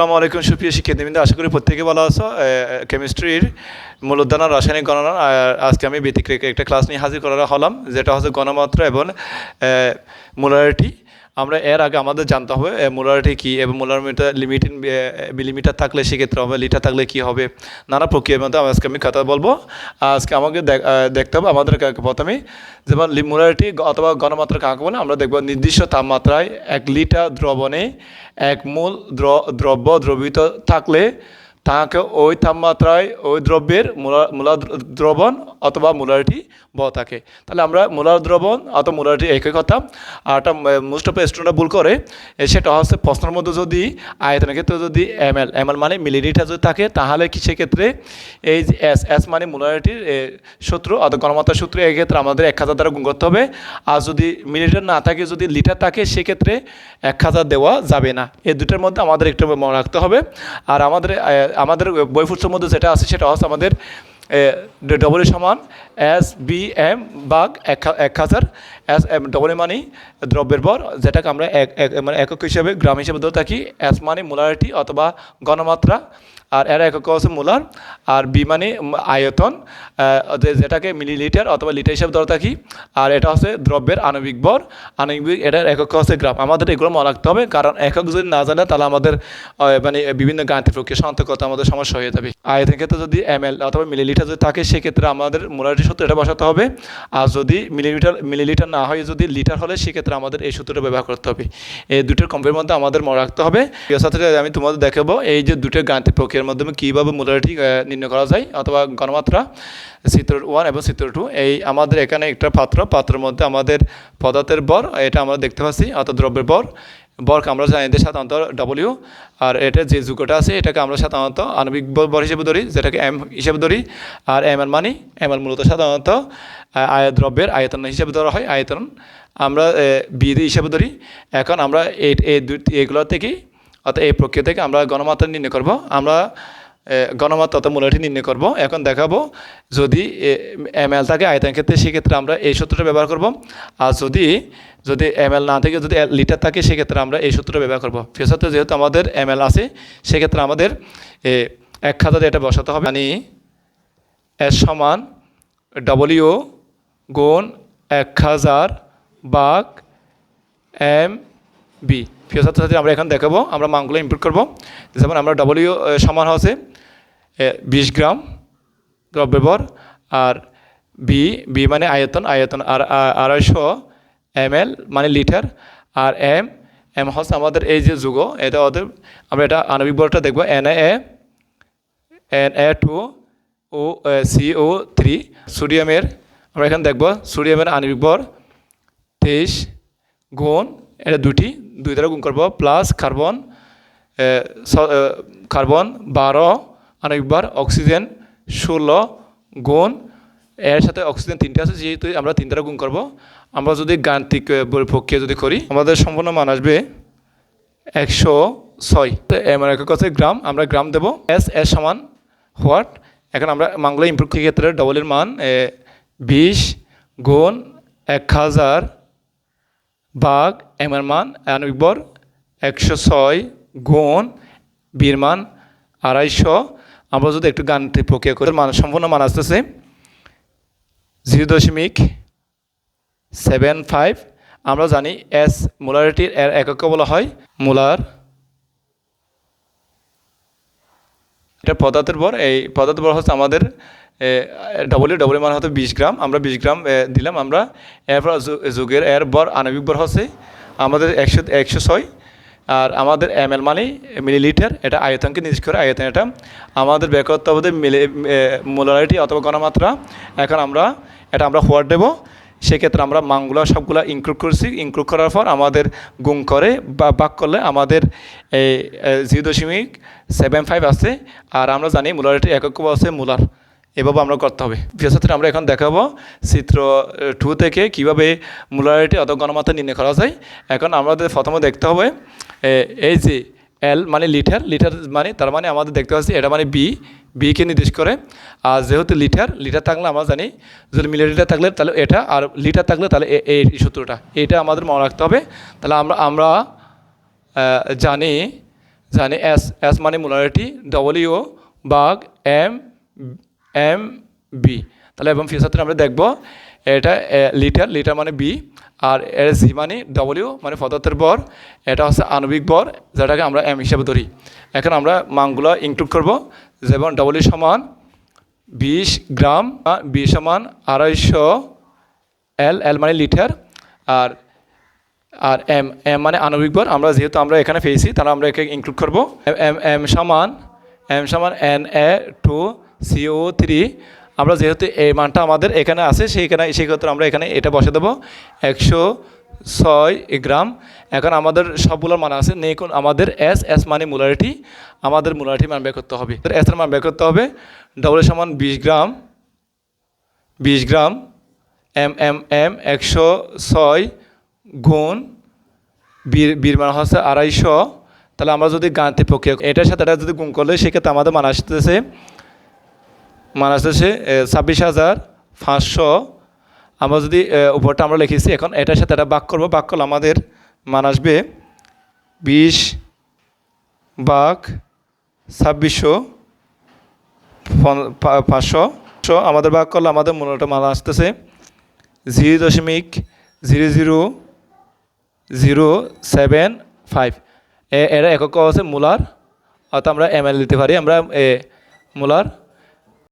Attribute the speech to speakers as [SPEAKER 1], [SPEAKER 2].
[SPEAKER 1] আসসালামু আলাইকুম সুপ্রিয় শিক্ষার্থীবৃন্দ, আশা করি প্রত্যেকে ভালো আছো। কেমিস্ট্রির মূলোদ্যান আর রাসায়নিক গণনা আজকে আমি ব্যতিক্রিক একটা ক্লাস নিয়ে হাজির করা হলাম, যেটা হচ্ছে গণমাত্রা এবং মোলারিটি। আমরা এর আগে আমাদের জানতে হবে মোলারিটি কী এবং মোলার মিটার লিমিটিং মিলিমিটার থাকলে সেক্ষেত্রে হবে লিটার থাকলে কী হবে, নানা প্রক্রিয়ার মধ্যে আজকে আমি কথা বলব। আজকে আমাকে দেখতে হবে আমাদের প্রথমে, যেমন মোলারিটি অথবা গণমাত্রা কাকে বলে, আমরা দেখব নির্দিষ্ট তাপমাত্রায় এক লিটার দ্রবণে এক মূল দ্র- দ্রব্য দ্রবিত থাকলে তাহাকে ওই তাপমাত্রায় ওই দ্রব্যের মূলা দ্রবণ অথবা মোলারিটি ব থাকে। তাহলে আমরা মোলার দ্রবণ অথবা মোলারিটি একই কথা। আর একটা মোস্ট অফ স্টুডেন্টরা ভুল করে সেটা হচ্ছে প্রশ্নের মধ্যে যদি আয়তনের ক্ষেত্রে যদি এম এল এম এল মানে মিলিলিটার যদি থাকে, তাহলে কি সেক্ষেত্রে এই এস এস মানে মোলারিটির সূত্র অথবা গণমাত্রার সূত্র এক্ষেত্রে আমাদের এক হাজার দ্বারা গুণ করতে হবে। আর যদি মিলিলিটার না থাকে, যদি লিটার থাকে, সেক্ষেত্রে এক হাজার দেওয়া যাবে না। এই দুটোর মধ্যে আমাদের একটু মনে রাখতে হবে। আর আমাদের আমাদের বইপুস্তকের মধ্যে যেটা আছে সেটা হচ্ছে আমাদের ডবল সমান এস বি এম বাঘ, এক এক হাজার এম ডবল মানে দ্রব্যের ভর, যেটাকে আমরা এক মানে একক হিসেবে গ্রাম হিসেবে ধরে থাকি অ্যাস মানে মোলারিটি অথবা গণমাত্রা, আর এর একক হচ্ছে মোলার আর বি মানে আয়তন যেটাকে মিলিলিটার অথবা লিটার হিসেবে ধরে থাকি, আর এটা হচ্ছে দ্রব্যের আণবিক ভর, আণবিক এটার একক হচ্ছে গ্রাম। আমাদের এগুলো মনে রাখতে হবে, কারণ একক যদি না জানে, তাহলে আমাদের মানে বিভিন্ন গাণিতিক প্রক্রিয়া শান্ত করতে আমাদের সমস্যা হয়ে যাবে। আয়তনের ক্ষেত্রে যদি এম এল অথবা মিলিলিটার যদি থাকে, সেক্ষেত্রে আমাদের মোলারিটি সূত্র এটা বসাতে হবে। আর যদি মিলিমিটার মিলিলিটার না হয় যদি লিটার হলে সেক্ষেত্রে আমাদের এই সূত্রটা ব্যবহার করতে হবে। এই দুটোর কম্পের মধ্যে আমাদের মনে রাখতে হবে। সাথে আমি তোমাদের দেখাবো এই যে দুটো গাণিতিক প্রক্রিয়ার মাধ্যমে কীভাবে মোলারিটি নির্ণয় করা যায় অথবা গণমাত্রা, চিত্র ওয়ান এবং চিত্র টু এই আমাদের এখানে একটা পাত্র, পাত্রের মধ্যে আমাদের পদার্থের বর, এটা আমরা দেখতে পাচ্ছি, অর্থাৎ দ্রব্যের বর। বরকে আমরা জানি যে সাধারণত ডব্লিউ আর এটা যে যুগটা আছে, এটাকে আমরা সাধারণত আণবিক বর হিসেবে ধরি, যেটাকে এম হিসেবে ধরি। আর এম এর মানি এম এর মূলত সাধারণত দ্রব্যের আয়তন হিসেবে ধরা হয়, আয়তন। আমরা বিধি হিসেবে ধরি। এখন আমরা এই দুই, এগুলো থেকেই, অর্থাৎ এই প্রক্রিয়া থেকে আমরা গণমাত্রা নির্ণয় করব। আমরা গণমাত্রা অর্থাৎ মূল্যটি নির্ণয় করব। এখন দেখাবো যদি এম এল থাকে আয়তন ক্ষেত্রে, সেক্ষেত্রে আমরা এই সূত্রটা ব্যবহার করব। আর যদি যদি এম এল না থাকে, যদি লিটার থাকে, সেক্ষেত্রে আমরা এই সূত্রটা ব্যবহার করব। ফেসাতে যেহেতু আমাদের এম এল আছে, সেক্ষেত্রে আমাদের এক খাতাতে এটা বসাতে হবে। মানে এস সমান ডব্লিউ গুণ এক হাজার বাঘ এম বি। প্রিয় ছাত্রছাত্রী, আমরা এখন দেখাবো, আমরা মানগুলো ইনপুট করব। যেমন আমরা ডব্লিউ সমান হচ্ছে বিশ গ্রাম দ্রব্যবর আর বি বি মানে আয়তন আয়তন, আর আড়াইশো এম এল মানে লিটার, আর এম এম হচ্ছে আমাদের এই যে যুগ, এটা ওদের, আমরা এটা আণবিক বলটা দেখব N A N A two O C O three সোডিয়ামের, আমরা এখানে দেখব, সোডিয়ামের আণবিক ভর, তেইশ গুণ এটা দুটি দুই দ্বারা গুণ করব প্লাস কার্বন কার্বন বারো আণবিকবার অক্সিজেন ষোলো গুণ, এর সাথে অক্সিজেন তিনটে আছে, যেহেতু আমরা তিন দ্বারা গুণ করব। আমরা যদি গাণিতিক প্রক্রিয়া যদি করি, আমাদের সম্পূর্ণ মান আসবে একশো ছয়। তো এমন একক হচ্ছে গ্রাম, আমরা গ্রাম দেব এস এস সমান হোয়াট? এখন আমরা মাংলা ইম্প্রুভ ক্ষেত্রে ডবলের মান বিশ গুণ এক হাজার বাঘ এমের মান আণবিক একশো ছয় গুণ বীর মান আড়াইশো। আমরা যদি একটু গাণিতিক প্রক্রিয়া করি, মান, সম্পূর্ণ মান আসতেছে। জিরো দশমিক সেভেন ফাইভ। আমরা জানি এস মোলারিটির এর এককে বলা হয় মোলার। এটা পদার্থের বর এই পদার্থের বর হচ্ছে আমাদের ডবল ডবল মানে হচ্ছে বিশ গ্রাম, আমরা বিশ গ্রাম দিলাম আমরা। এরপর যুগের এর বর আণবিক বর হচ্ছে আমাদের একশো একশো ছয়। আর আমাদের এম এল মানে মিলিলিটার, এটা আয়তনকে নির্দেশ করে আয়তন। এটা আমাদের করতে হবে মিলি মোলারিটি অথবা গণমাত্রা। এখন আমরা, এটা আমরা হোয়াট দেবো। সেক্ষেত্রে আমরা মানগুলো সবগুলো ইনক্লুড করছি। ইনক্লুড করার পর আমাদের গুণ করে বা বাক করলে আমাদের এই জিরো দশমিক সেভেন ফাইভ আছে। আর আমরা জানি মুলারিটি একক আছে মুলার। এভাবে আমরা করতে হবে। বিশেষত্রে আমরা এখন দেখাবো চিত্র টু থেকে কীভাবে মুলারিটি অত গণমাত্রা নির্ণয় করা যায়। এখন আমাদের প্রথমে দেখতে হবে এই যে এল মানে লিটার লিটার মানে তার মানে আমাদের দেখতে পাচ্ছি এটা মানে বি বিকে নির্দেশ করে। আর যেহেতু লিটার লিটার থাকলে আমরা জানি যদি মিলিলিটার থাকলে তাহলে এটা, আর লিটার থাকলে তাহলে এই সূত্রটা। এটা আমাদের মনে রাখতে হবে। তাহলে আমরা আমরা জানি জানি এস এস মানে মোলারিটি ডব্লিউ বাঘ এম এম বি। তাহলে এবং ফিউচারতে আমরা দেখব, এটা লিটার লিটার মানে বি আর এর জি মানে ডব্লিউ মানে পদার্থের বর এটা হচ্ছে আণবিক বর যেটাকে আমরা এম হিসেবে ধরি। এখন আমরা মানগুলো ইনক্লুড করব, যেমন ডব্লিউ সমান বিশ গ্রাম বি সমান আড়াইশো এল এল মানে লিটার আর আর এম এম মানে আণবিক বল আমরা যেহেতু আমরা এখানে পেয়েছি, তাহলে আমরা একে ইনক্লুড করব। এম এম সমান এম সমান N A two C O three আমরা যেহেতু এই মানটা আমাদের এখানে আছে সেইখানে সেই ক্ষেত্রে আমরা এখানে এটা বসে দেবো। একশো ছয় গ্রাম। এখন আমাদের সবগুলোর মান আছে নেই কোন আমাদের এস এস মানে মুলারিটি, আমাদের মুলারিটি মান বের করতে হবে। এস এর মান বের করতে হবে ডবল সমান বিশ গ্রাম বিশ গ্রাম এম এম এম একশো ছয় গুণ বীর বীর মান হচ্ছে আড়াইশো। তাহলে আমরা যদি গাণিতিক প্রক্রিয়া, এটার সাথে এটা যদি গুণ করলে, সেক্ষেত্রে আমাদের মান আসতেছে মান আসতেছে ছাব্বিশ হাজার পাঁচশো। আমরা যদি উপরটা আমরা লিখেছি, এখন এটার সাথে এটা বাক করব। বাক করলে আমাদের মান আসবে বিশ বাঘ ছাব্বিশশো পাঁচশো। আমাদের ভাগ করলে আমাদের মূল্যটা মান আসতেছে জিরো দশমিক zero zero zero seven five. এরা একক আছে মূলার, অর্থাৎ আমরা এম এল দিতে পারি। আমরা, এ, মূলার